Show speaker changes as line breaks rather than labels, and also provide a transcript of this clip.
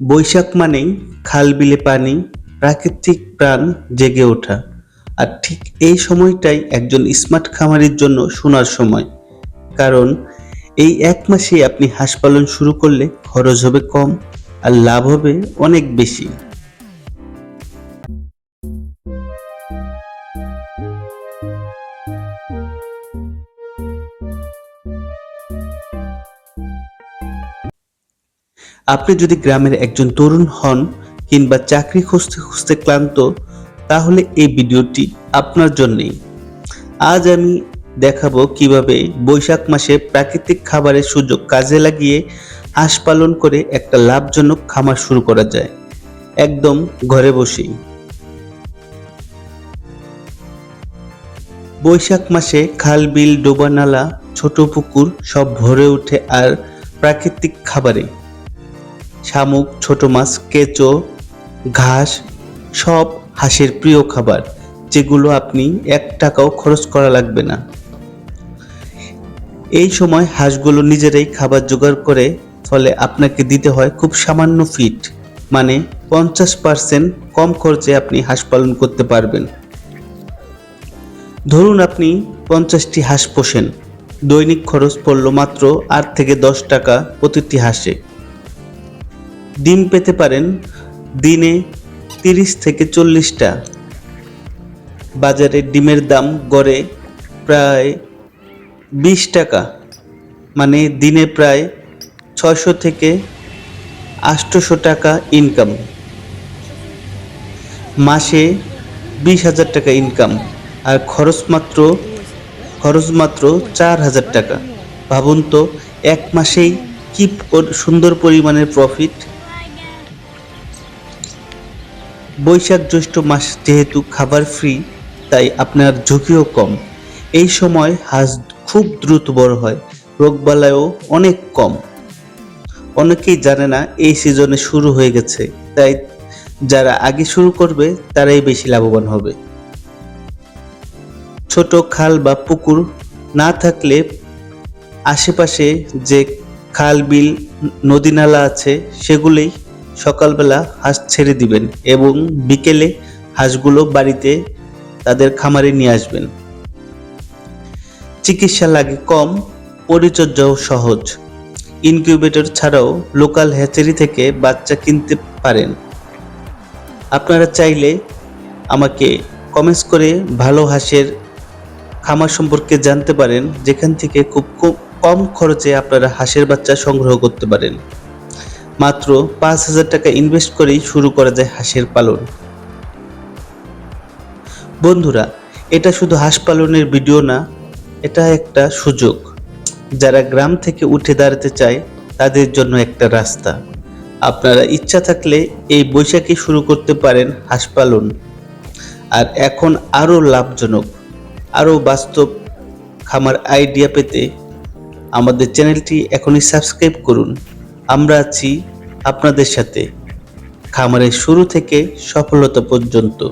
বৈশাখ মানেই খাল বিলে পানি, প্রাকৃতিক প্রাণ জেগে ওঠা। আর ঠিক এই সময়টাই একজন স্মার্ট খামারের জন্য শোনার সময়। কারণ এই এক মাসে আপনি হাঁস পালন শুরু করলে খরচ হবে কম আর লাভ হবে অনেক বেশি। আপনি যদি গ্রামের একজন তরুণ হন কিংবা চাকরি খুঁজতে খুঁজতে ক্লান্ত, তাহলে এই ভিডিওটি আপনার জন্যই। আজ আমি দেখাবো কীভাবে বৈশাখ মাসে প্রাকৃতিক খাবারের সুযোগ কাজে লাগিয়ে হাঁস পালন করে একটা লাভজনক খামার শুরু করা যায়। একদম ঘরে বসেই। বৈশাখ মাসে খাল, বিল, ডোবা, নালা, ছোট পুকুর সব ভরে ওঠে আর প্রাকৃতিক খাবারে। শামুক, ছোট মাছ, কেঁচো, ঘাস, সব হাঁসের প্রিয় খাবার, যেগুলো আপনি এক টাকাও খরচ করা লাগবে না। এই সময় হাঁসগুলো নিজেরাই খাবার জোগাড় করে, ফলে আপনাকে দিতে হয় খুব সামান্য ফিট মানে পঞ্চাশ পার্সেন্ট কম খরচে আপনি হাঁস পালন করতে পারবেন। ধরুন আপনি পঞ্চাশটি হাঁস পোষেন, দৈনিক খরচ পড়ল মাত্র আট থেকে দশ টাকা প্রতিটি হাঁসে। ডিম পেতে পারেন দিনে তিরিশ থেকে চল্লিশটা। বাজারে ডিমের দাম গড়ে প্রায় বিশ টাকা। মানে দিনে প্রায় ছয়শো থেকে আটশোশো টাকা ইনকাম মাসে বিশ হাজার টাকা ইনকাম আর খরচ মাত্র খরচ মাত্র চার হাজার টাকা। ভাবুন তো, এক মাসেই কি সুন্দর পরিমাণের প্রফিট বৈশাখ জ্যৈষ্ঠ মাস যেহেতু খাবার ফ্রি তাই আপনার ঝুঁকিও কম। এই সময় হাঁস খুব দ্রুত বড় হয়, রোগবালাইও অনেক কম। অনেকেই জানে না এই সিজনে শুরু হয়ে গেছে, তাই যারা আগে শুরু করবে, তারাই বেশি লাভবান হবে। ছোট খাল বা পুকুর না থাকলে আশেপাশে যে খাল, বিল, নদী, নালা আছে, সেগুলোই সকালবেলা হাঁস ছেড়ে দিবেন এবং বিকেলে হাঁসগুলো বাড়িতে তাদের খামারে নিয়ে আসবেন। চিকিৎসা লাগে কম, পরিচর্যাও সহজ। ইনকিউবেটর ছাড়াও লোকাল হ্যাচারি থেকে বাচ্চা কিনতে পারেন। আপনারা চাইলে আমাকে কমেন্টস করে ভালো হাঁসের খামার সম্পর্কে জানতে পারেন, যেখান থেকে খুব কম- খরচে আপনারা হাঁসের বাচ্চা সংগ্রহ করতে পারেন। মাত্র পাঁচ হাজার টাকা ইনভেস্ট করেই শুরু করা যায় হাঁসের পালন। বন্ধুরা, এটা শুধু হাঁস পালনের ভিডিও না, এটা একটা সুযোগ। যারা গ্রাম থেকে উঠে দাঁড়াতে চায়, তাদের জন্য একটা রাস্তা। আপনারা ইচ্ছা থাকলে এই বৈশাখী শুরু করতে পারেন হাঁস পালন। আর এখন আরও লাভজনক আরও বাস্তব খামার আইডিয়া পেতে আমাদের চ্যানেলটি এখনই সাবস্ক্রাইব করুন। আমরা আছি আপনাদের সাথে। খামারের শুরু থেকে সফলতা পর্যন্ত।